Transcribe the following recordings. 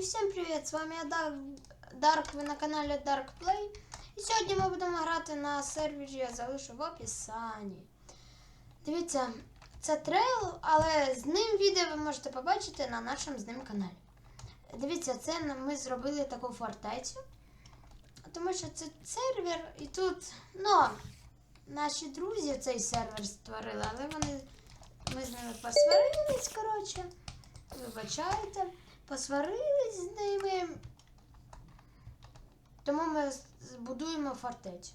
всім привіт! З вами я Дарк, Дарк, ви на каналі Dark Play. І сьогодні ми будемо грати на сервері, я залишу в описанні. Дивіться, це трейл, але з ним відео ви можете побачити на нашому з ним каналі. Дивіться, це ми зробили таку фортецю. Тому що це сервер, і тут, ну, наші друзі цей сервер створили, але вони. Ми з ними посварились, коротше. Вибачайте, посварились з ними. Тому ми збудуємо фортецю.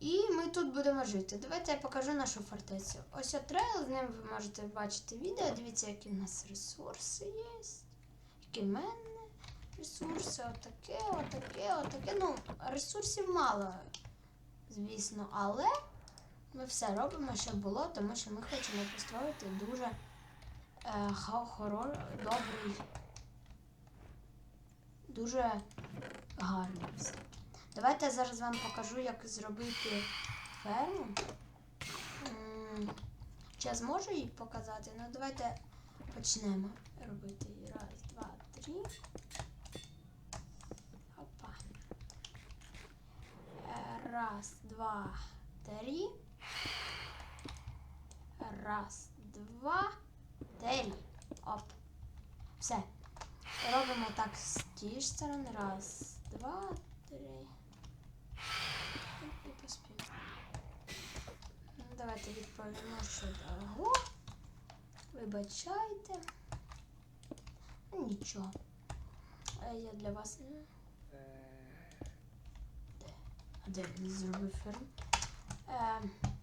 І ми тут будемо жити. Давайте я покажу нашу фортецю. Ось от трейл, з ним ви можете бачити відео. Дивіться, які в нас ресурси є. Які в мене ресурси. Отаке, отаке, отаке. Ну, ресурсів мало, звісно, але ми все робимо, щоб було, тому що ми хочемо построїти дуже е, хоро, добрий, дуже гарний все. Давайте я зараз вам покажу, як зробити ферму. Чи я зможу її показати? Ну, давайте почнемо робити її. Раз, два, три. Опа. Е, Раз, два, три. Раз, два, три. Оп. Все. Робимо так з тієї ж сторони. Раз, два, три. І поспіємо. Ну, давайте відповімо, що дорого. Вибачайте. Ну, нічого. А я для вас. Де? Де він зробив ферму? Ем.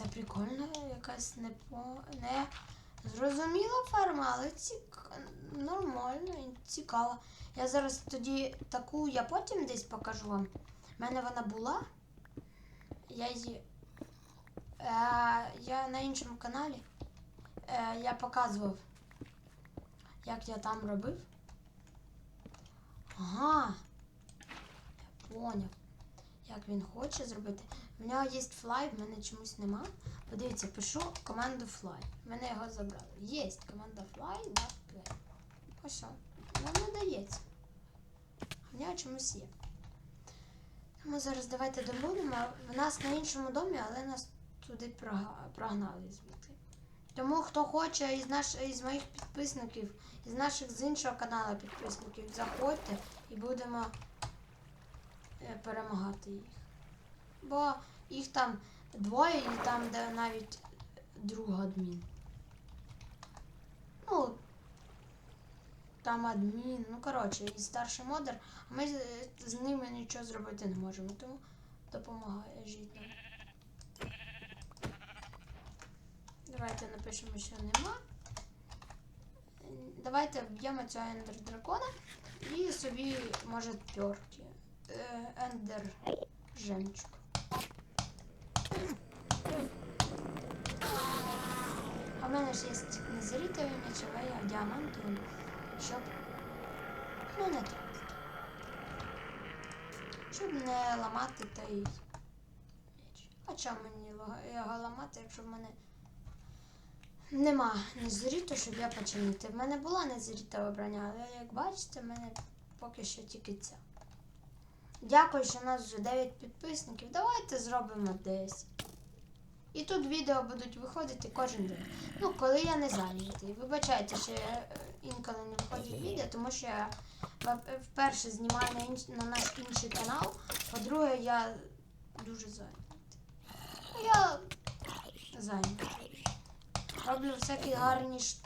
Це прикольно, якась не не зрозуміла ферма, але цік... нормально і цікаво. Я зараз тоді таку, я потім десь покажу вам. У мене вона була. Я її. Е, я на іншому каналі. Е, я показував, як я там робив. Ага. Я поняв. Як він хоче зробити. У нього є флай, в мене чомусь нема. Подивіться, пишу команду fly. Мене його забрали. Є команда fly, да, play. Ось. Воно не дається. В нього чомусь є. Тому зараз давайте добудемо. В нас на іншому домі, але нас туди прогнали звідти. Тому хто хоче із, наш, із моїх підписників, із наших з іншого каналу підписників, заходьте і будемо е, перемагати їх. Бо їх там двоє і там, де навіть друг адмін. Ну, там адмін, ну коротше, і старший модер, а ми з, ними нічого зробити не можемо, тому допомагає жити. Давайте напишемо, що нема. Давайте вб'ємо цього ендер дракона і собі, може, пьорки. Е, Ендер жемчуг. В мене ж є але я діамантовий, щоб ну не тратити. Щоб не ламати той меч. А чому мені його ламати, якщо в мене нема незріто, щоб я починити. В мене була незрітова броня, але як бачите, в мене поки що тільки ця. Дякую, що у нас вже 9 підписників. Давайте зробимо 10. І тут відео будуть виходити кожен день. Ну, коли я не зайнятий. Вибачайте, що я е, інколи не виходить відео, тому що я вперше знімаю на, інш... на наш інший канал. По-друге, я дуже зайнятий. Я зайнятий. Роблю всякі гарні ш...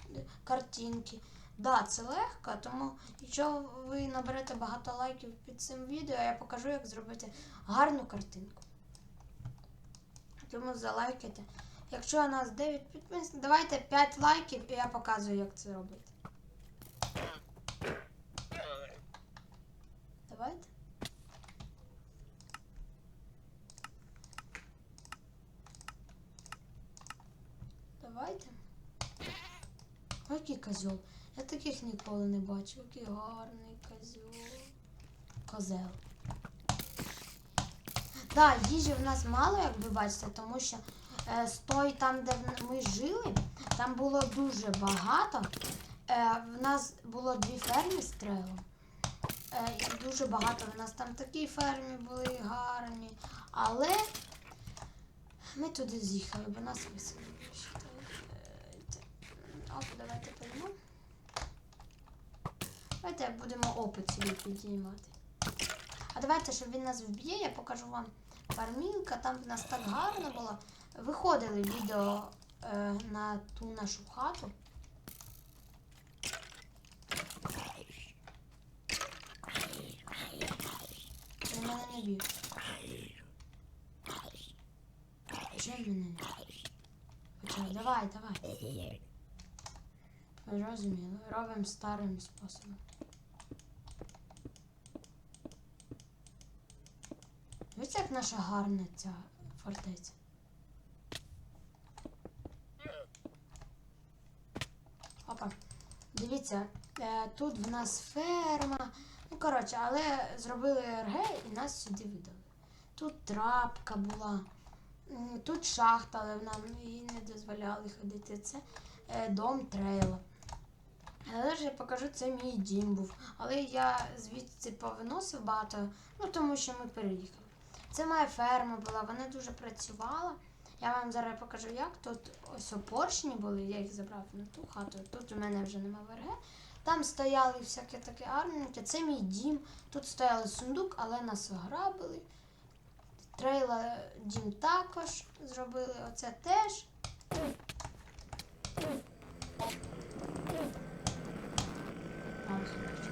картинки. Да, це легко, тому якщо ви наберете багато лайків під цим відео, я покажу, як зробити гарну картинку. Тому залайкайте. Якщо у нас 9 підписників, давайте 5 лайків і я показую, як це робити. Давайте. Давайте. Який козьол. Я таких ніколи не бачив. Який гарний козьол. Козел. Да, їжі в нас мало, як ви бачите, тому що е, з той там, де ми жили, там було дуже багато. Е, в нас було дві ферми з трейлом. Е, дуже багато. В нас там такі ферми були гарні. Але ми туди з'їхали, бо нас виселили. Оп, давайте поїмо. Давайте будемо опит собі підіймати. А давайте, щоб він нас вб'є, я покажу вам фармілка. Там в нас так гарно було. Виходили відео е, на ту нашу хату. Він мене не б'є. Чим мене не? Почав, давай, давай. Розуміло, робимо старим способом. Ось як наша гарна ця фортеця. Опа. Дивіться, е, тут в нас ферма. Ну, коротше, але зробили РГ і нас сюди видали. Тут трапка була, тут шахта, але нам їй не дозволяли ходити. Це е, дом трейла. Але ж я покажу, це мій дім був. Але я звідси повиносив багато, ну тому що ми переїхали. Це моя ферма була, вона дуже працювала. Я вам зараз покажу, як тут ось поршні були, я їх забрав на ту хату. Тут у мене вже нема ВРГ. Там стояли всякі такі армінки. Це мій дім. Тут стояли сундук, але нас ограбили. Трейла дім також зробили. Оце теж. А, ось бачу.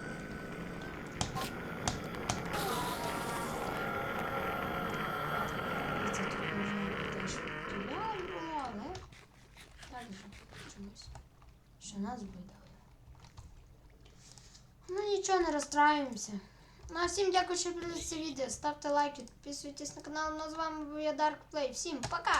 І це тут можна теж стріляти було, але так же чомусь, що нас видали. Ну нічого, не розстраюємося. Ну а всім дякую, що дивилися це відео. Ставте лайки, підписуйтесь на канал. Ну з вами був я Dark Play. Всім пока!